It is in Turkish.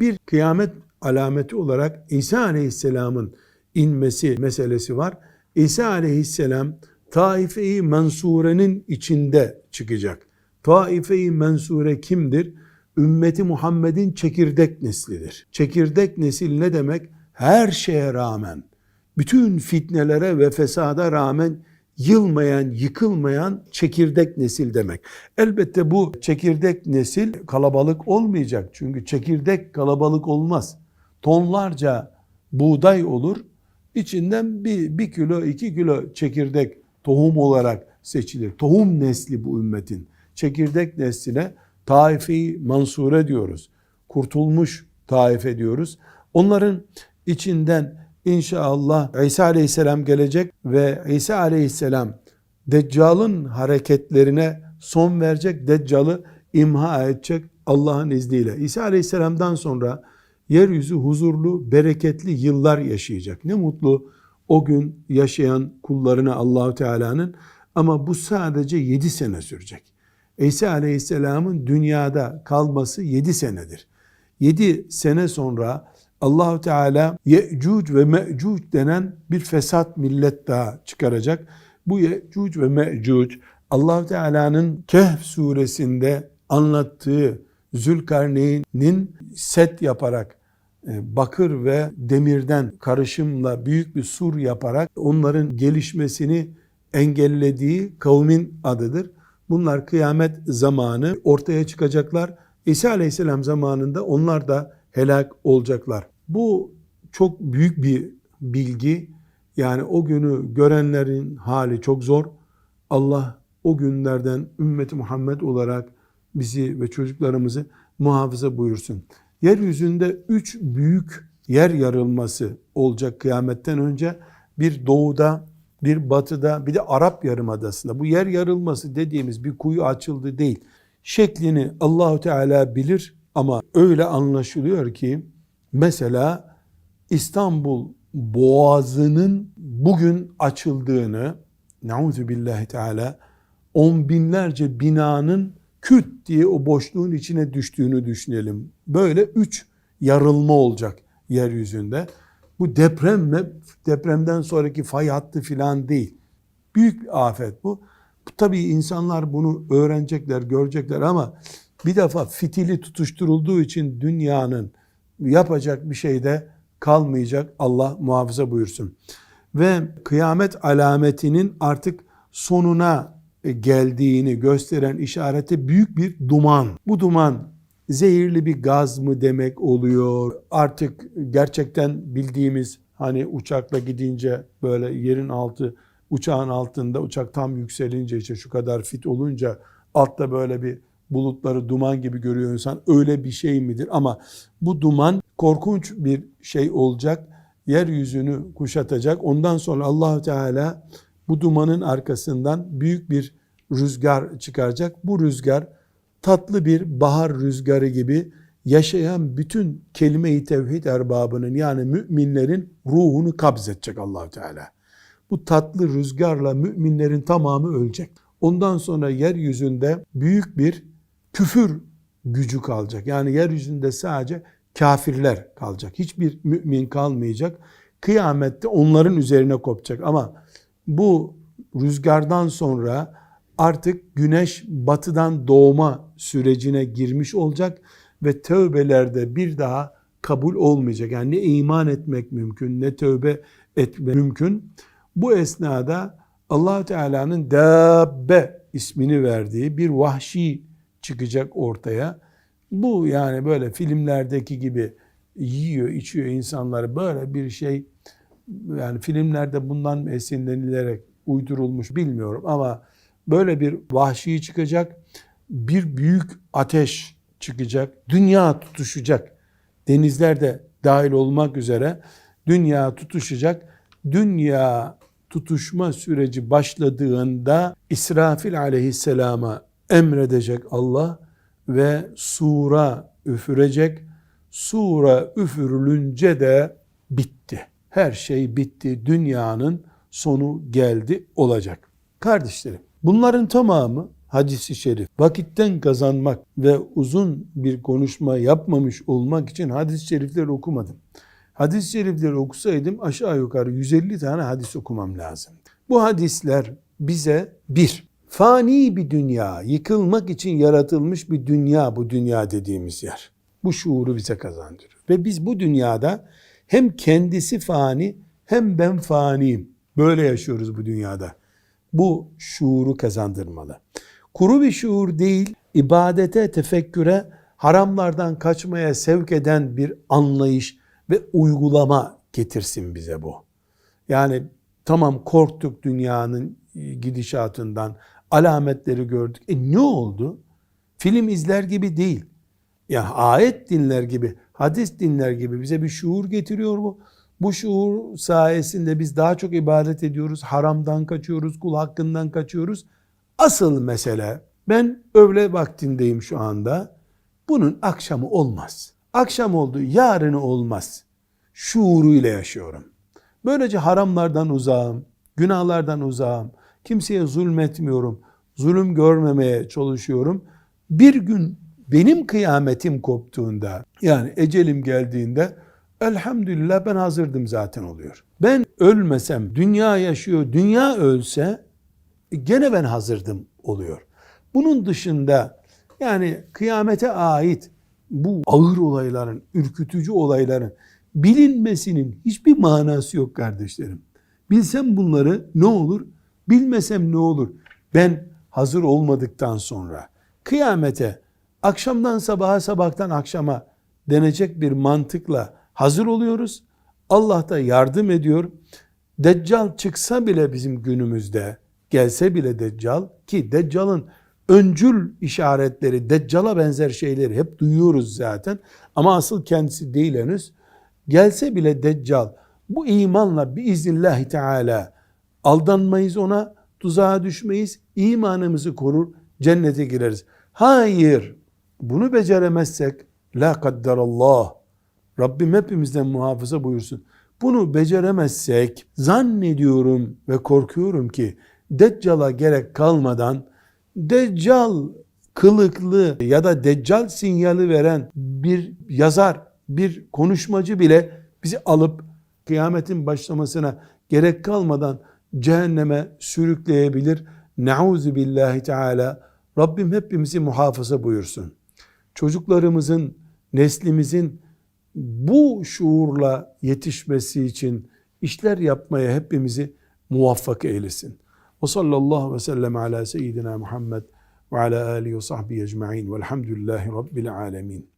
Bir kıyamet alameti olarak İsa Aleyhisselam'ın inmesi meselesi var. İsa Aleyhisselam Taife-i Mensure'nin içinde çıkacak. Taife-i Mensure kimdir? Ümmeti Muhammed'in çekirdek neslidir. Çekirdek nesil ne demek? Her şeye rağmen, bütün fitnelere ve fesada rağmen yılmayan, yıkılmayan çekirdek nesil demek. Elbette bu çekirdek nesil kalabalık olmayacak. Çünkü çekirdek kalabalık olmaz. Tonlarca buğday olur. İçinden bir, bir kilo, iki kilo çekirdek tohum olarak seçilir. Tohum nesli bu ümmetin. Çekirdek nesline taife mansure diyoruz. Kurtulmuş taife diyoruz. Onların içinden İnşallah İsa aleyhisselam gelecek ve İsa aleyhisselam Deccal'ın hareketlerine son verecek, Deccal'ı imha edecek Allah'ın izniyle. İsa aleyhisselamdan sonra yeryüzü huzurlu, bereketli yıllar yaşayacak. Ne mutlu o gün yaşayan kullarına Allahu Teala'nın ama bu sadece 7 sene sürecek. İsa aleyhisselamın dünyada kalması 7 senedir. 7 sene sonra Allahu Teala Ye'cuc ve Me'cuc denen bir fesat millet daha çıkaracak. Bu Ye'cuc ve Me'cuc Allahu Teala'nın Kehf suresinde anlattığı Zülkarneyn'in set yaparak e, bakır ve demirden karışımla büyük bir sur yaparak onların gelişmesini engellediği kavmin adıdır. Bunlar kıyamet zamanı ortaya çıkacaklar. İsa Aleyhisselam zamanında onlar da helak olacaklar. Bu çok büyük bir bilgi. Yani o günü görenlerin hali çok zor. Allah o günlerden ümmeti Muhammed olarak bizi ve çocuklarımızı muhafaza buyursun. Yeryüzünde üç büyük yer yarılması olacak kıyametten önce. Bir doğuda, bir batıda, bir de Arap Yarımadası'nda. Bu yer yarılması dediğimiz bir kuyu açıldı değil. Şeklini Allahu Teala bilir ama öyle anlaşılıyor ki mesela İstanbul Boğazı'nın bugün açıldığını nauzu billahi teala on binlerce binanın küt diye o boşluğun içine düştüğünü düşünelim. Böyle üç yarılma olacak yeryüzünde. Bu deprem mi? Depremden sonraki fay hattı filan değil. Büyük bir afet bu. Tabii insanlar bunu öğrenecekler, görecekler ama bir defa fitili tutuşturulduğu için dünyanın yapacak bir şey de kalmayacak. Allah muhafaza buyursun. Ve kıyamet alametinin artık sonuna geldiğini gösteren işareti büyük bir duman. Bu duman zehirli bir gaz mı demek oluyor? Artık gerçekten bildiğimiz hani uçakla gidince böyle yerin altı uçağın altında uçak tam yükselince işte şu kadar fit olunca altta böyle bir bulutları duman gibi görüyor insan. Öyle bir şey midir? Ama bu duman korkunç bir şey olacak. Yeryüzünü kuşatacak. Ondan sonra allah Teala bu dumanın arkasından büyük bir rüzgar çıkaracak. Bu rüzgar tatlı bir bahar rüzgarı gibi yaşayan bütün kelime-i tevhid erbabının yani müminlerin ruhunu kabzedecek allah Teala. Bu tatlı rüzgarla müminlerin tamamı ölecek. Ondan sonra yeryüzünde büyük bir küfür gücü kalacak. Yani yeryüzünde sadece kafirler kalacak. Hiçbir mümin kalmayacak. Kıyamette onların üzerine kopacak. Ama bu rüzgardan sonra artık güneş batıdan doğma sürecine girmiş olacak ve tövbelerde bir daha kabul olmayacak. Yani ne iman etmek mümkün ne tövbe etmek mümkün. Bu esnada allah Teala'nın Dabbe ismini verdiği bir vahşi çıkacak ortaya. Bu yani böyle filmlerdeki gibi yiyor, içiyor insanları böyle bir şey yani filmlerde bundan esinlenilerek uydurulmuş bilmiyorum ama böyle bir vahşi çıkacak. Bir büyük ateş çıkacak. Dünya tutuşacak. Denizler de dahil olmak üzere dünya tutuşacak. Dünya tutuşma süreci başladığında İsrafil aleyhisselama emredecek Allah ve sura üfürecek. Sura üfürülünce de bitti. Her şey bitti. Dünyanın sonu geldi olacak. Kardeşlerim bunların tamamı hadisi şerif. Vakitten kazanmak ve uzun bir konuşma yapmamış olmak için hadis-i şerifleri okumadım. Hadis-i şerifleri okusaydım aşağı yukarı 150 tane hadis okumam lazım. Bu hadisler bize bir, fani bir dünya, yıkılmak için yaratılmış bir dünya bu dünya dediğimiz yer. Bu şuuru bize kazandırıyor. Ve biz bu dünyada hem kendisi fani hem ben faniyim. Böyle yaşıyoruz bu dünyada. Bu şuuru kazandırmalı. Kuru bir şuur değil, ibadete, tefekküre, haramlardan kaçmaya sevk eden bir anlayış ve uygulama getirsin bize bu. Yani tamam korktuk dünyanın gidişatından, alametleri gördük. E ne oldu? Film izler gibi değil. Ya ayet dinler gibi, hadis dinler gibi bize bir şuur getiriyor bu. Bu şuur sayesinde biz daha çok ibadet ediyoruz, haramdan kaçıyoruz, kul hakkından kaçıyoruz. Asıl mesele ben öğle vaktindeyim şu anda. Bunun akşamı olmaz. Akşam oldu, yarını olmaz. Şuuruyla yaşıyorum. Böylece haramlardan uzağım, günahlardan uzağım. Kimseye zulmetmiyorum. Zulüm görmemeye çalışıyorum. Bir gün benim kıyametim koptuğunda yani ecelim geldiğinde elhamdülillah ben hazırdım zaten oluyor. Ben ölmesem, dünya yaşıyor, dünya ölse gene ben hazırdım oluyor. Bunun dışında yani kıyamete ait bu ağır olayların, ürkütücü olayların bilinmesinin hiçbir manası yok kardeşlerim. Bilsem bunları ne olur? Bilmesem ne olur? Ben hazır olmadıktan sonra kıyamete akşamdan sabaha sabahtan akşama denecek bir mantıkla hazır oluyoruz. Allah da yardım ediyor. Deccal çıksa bile bizim günümüzde gelse bile Deccal ki Deccal'ın öncül işaretleri, Deccal'a benzer şeyleri hep duyuyoruz zaten. Ama asıl kendisi değil henüz. Gelse bile Deccal bu imanla biiznillahü teala aldanmayız ona, tuzağa düşmeyiz, imanımızı korur, cennete gireriz. Hayır, bunu beceremezsek la kadderallah. Rabbim hepimizden muhafaza buyursun. Bunu beceremezsek zannediyorum ve korkuyorum ki Deccal'a gerek kalmadan Deccal kılıklı ya da Deccal sinyali veren bir yazar, bir konuşmacı bile bizi alıp kıyametin başlamasına gerek kalmadan cehenneme sürükleyebilir. Nauzu billahi teala. Rabbim hepimizi muhafaza buyursun. Çocuklarımızın, neslimizin bu şuurla yetişmesi için işler yapmaya hepimizi muvaffak eylesin. Ve sallallahu ve sellem ala seyyidina Muhammed ve ala alihi ve sahbihi ecma'in velhamdülillahi rabbil alemin.